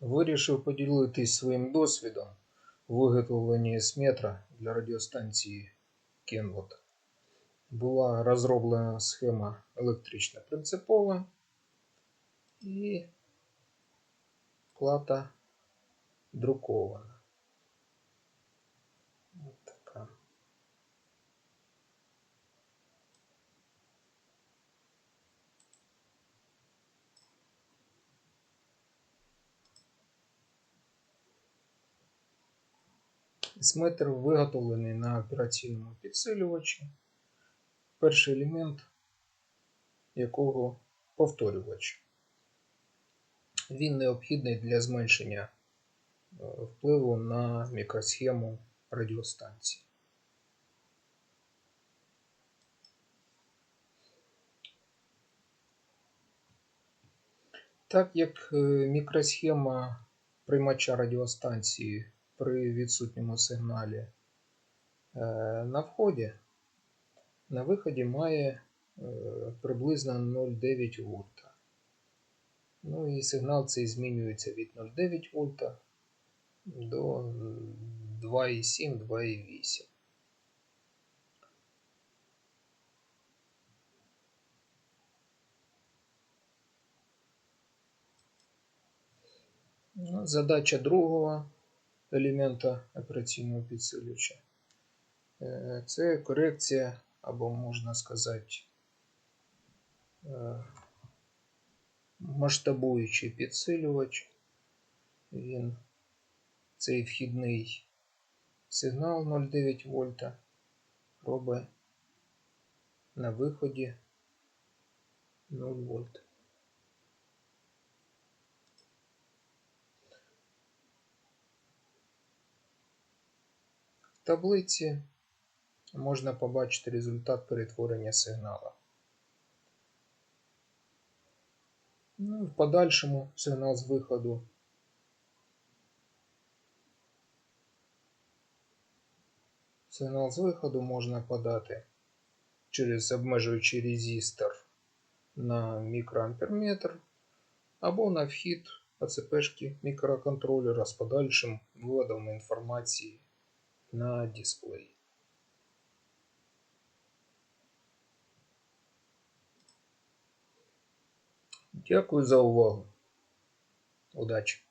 Вирішив поділитись своїм досвідом виготовленні сметра для радіостанції Кенвот. Була розроблена схема електрична принципова і плата друкована. Есметр виготовлений на операційному підсилювачі. Перший елемент якого повторювач. Він необхідний для зменшення е, впливу на мікросхему радіостанції. Так як е, мікросхема приймача радіостанції при відсутньому сигналі е, на вході, на виході має е, приблизно 0,9 вольта. Ну і сигнал цей змінюється від 0,9 вольта до 2,7-2,8. Ну, Задача другого елемента операційного підсилювача е, це корекція, або можна сказати, е, масштабуючий підсилювач. Він цей вхідний сигнал 0,9 вольта робить на виході 0 вольт. Таблиці можна побачити результат перетворення сигнала. Ну, в подальшому сигнал з виходу Сигнал з виходу можна подати через обмежуючий резистор на мікроамперметр або на вхід АЦПшки мікроконтролера з подальшим виводом інформації на дисплей. Дякую за увагу. Удачі!